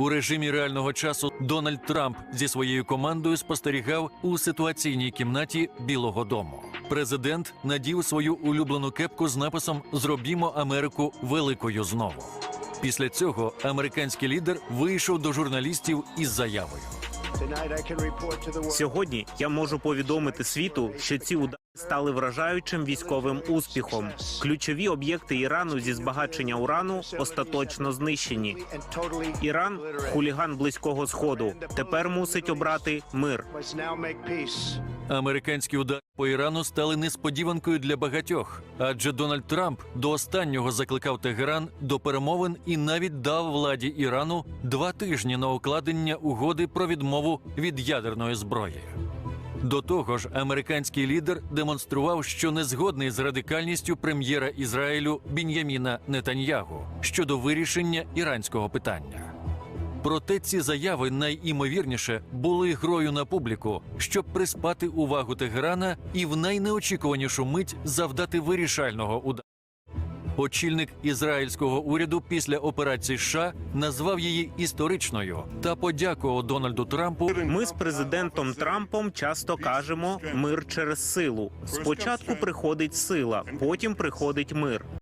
У режимі реального часу Дональд Трамп зі своєю командою спостерігав у ситуаційній кімнаті Білого Дому. Президент надів свою улюблену кепку з написом Зробімо Америку великою знову. Після цього американський лідер вийшов до журналістів із заявою. Сьогодні я можу повідомити світу, що ці удари стали вражаючим військовим успіхом. Ключові об'єкти Ірану зі збагачення урану остаточно знищені. Іран хуліган близького сходу. Тепер мусить обрати мир. Американські удари по Ірану стали несподіванкою для багатьох, адже Дональд Трамп до останнього закликав Тегеран до перемовин і навіть дав владі Ірану два тижні на укладення угоди про відмову від ядерної зброї. До того ж, американський лідер демонстрував, що не згодний з радикальністю прем'єра Ізраїлю Бін'яміна Нетаньягу щодо вирішення іранського питання. Проте ці заяви найімовірніше були грою на публіку, щоб приспати увагу Тегерана і в найнеочікуванішу мить завдати вирішального удару. Очільник ізраїльського уряду після операції США назвав її історичною та подякував Дональду Трампу Ми з президентом Трампом часто кажемо мир через силу. Спочатку приходить сила, потім приходить мир.